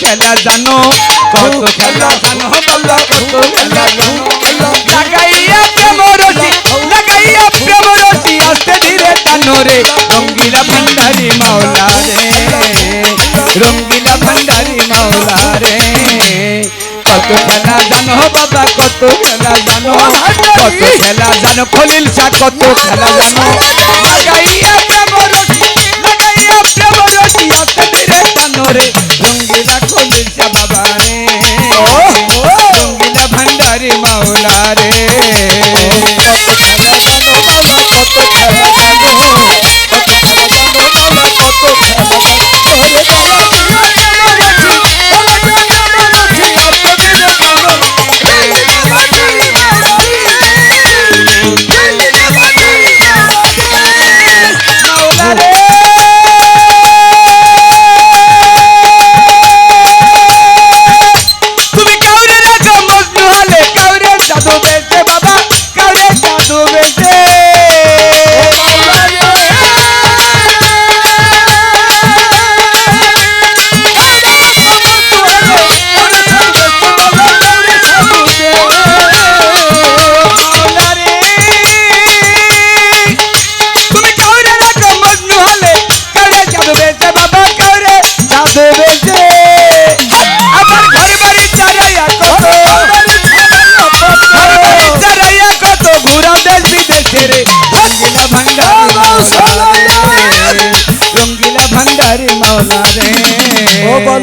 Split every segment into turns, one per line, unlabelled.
খেলা জানো, কত খেলা জানো বল্লা কত খেলা জানো লাগাইয়া প্রেম রসি, লাগাইয়া প্রেম রসি আস্তে ধীরে টানো রে। রঙ্গিলা ভান্ডারি মাওলা রে। রঙ্গিলা কত খেলা জানো খেলা জানো কত কত খেলা জানো।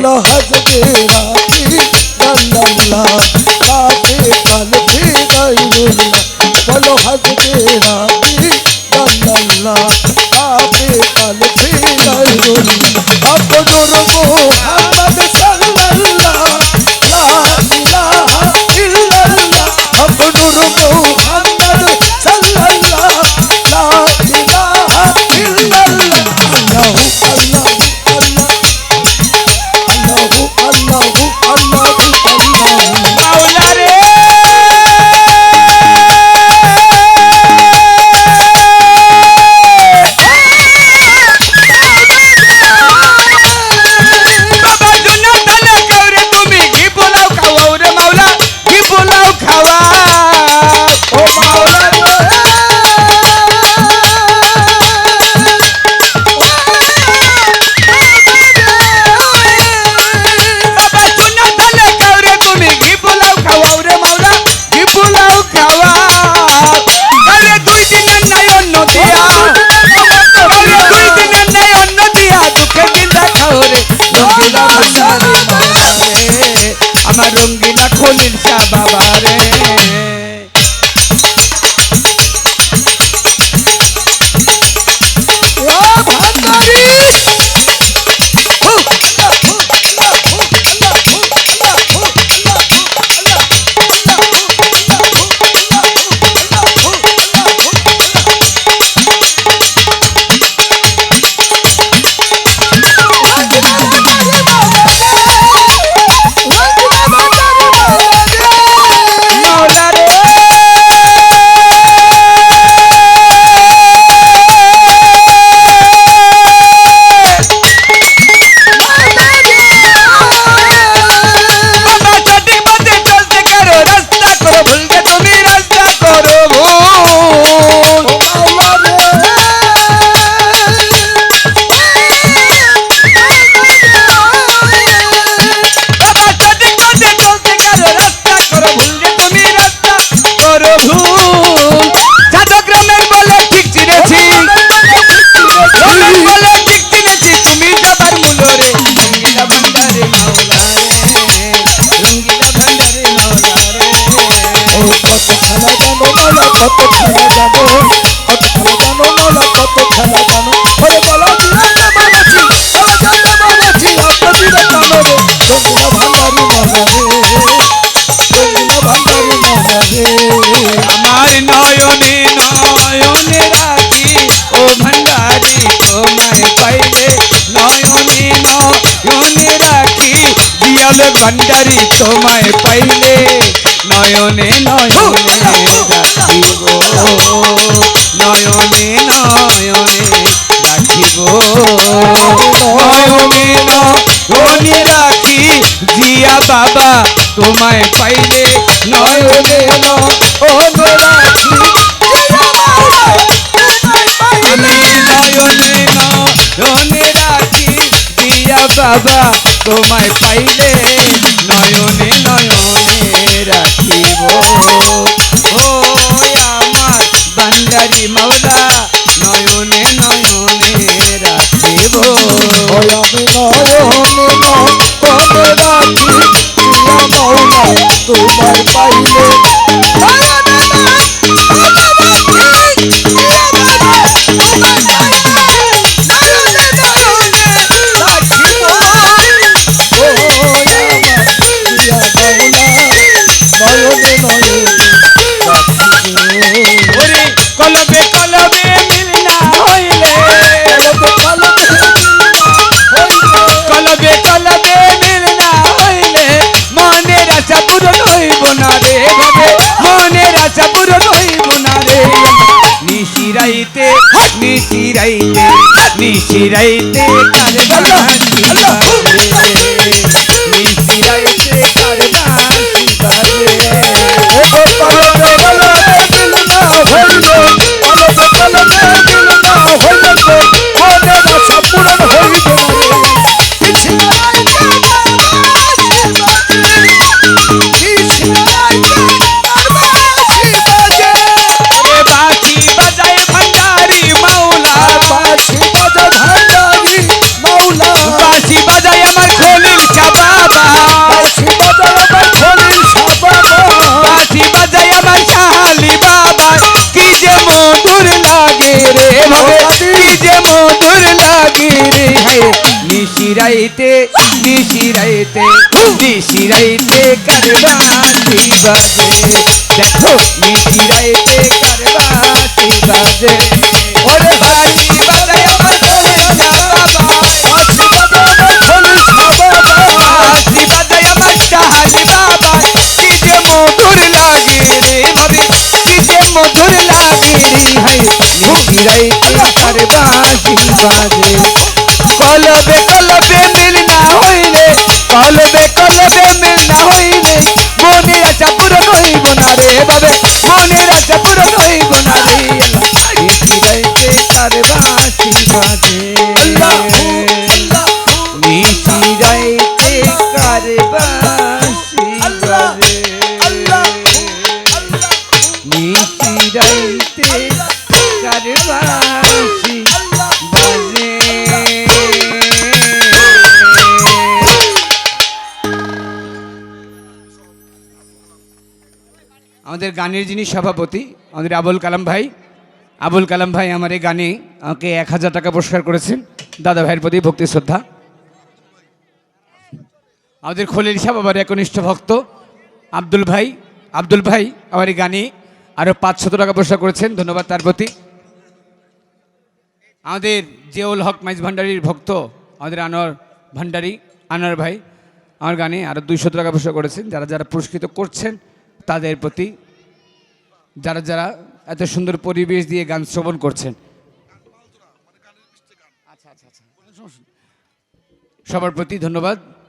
হজরত রাখি বান্দা কত
খেলা জানো? কত খেলা জানো? মোলা কত খেলা জানো? ওরে বলো দিলাতে বানাছি বলো জানতে বানাছি আপনি দিলে জানো রে। রঙিনা ভান্ডারি
মোলা তোমায় পাইলে নয়নে নয়নে গো। মেলা ধনী রাখি জিয়া বাবা তোমায় পাইলে নয় মেলা ও
রাখি আমি নয়নে নয়নে রাখি জিয়া বাবা তোমায় পাইলে নয়নে নয়নে রাখিব
নিশিরাইতে নিশি রাইতে কারবাসি বাজে। দেখো নিশিরাইতে কারবাসি বাজে। বাজে। নিশিরাইতে কারবাসি বাজে। আমাদের গানের যিনি সভাপতি আমাদের আবুল কালাম ভাই আবুল কালাম ভাই আমার এই গানে আমাকে এক হাজার টাকা পুরস্কার করেছেন। দাদা ভাইয়ের প্রতি ভক্তি, শ্রদ্ধা। আমাদের খলিল সাহেব আবার একনিষ্ঠ ভক্ত। আব্দুল ভাই আব্দুল ভাই আমার এই গানে আরও পাঁচশত টাকা পুরস্কার করেছেন। ধন্যবাদ তার প্রতি। আমাদের জিয়াউল হক মাইজ ভান্ডারির ভক্ত, আমাদের আনোয়ার ভান্ডারি, আনোয়ার ভাই, আমার গানে আরও দুইশো টাকা পুরস্কার করেছেন। যারা যারা পুরস্কৃত করছেন, তাদের প্রতি যারা যারা এত সুন্দর পরিবেশ দিয়ে গান শ্রবণ করছেন। আচ্ছা আচ্ছা আচ্ছা। সবার প্রতি ধন্যবাদ।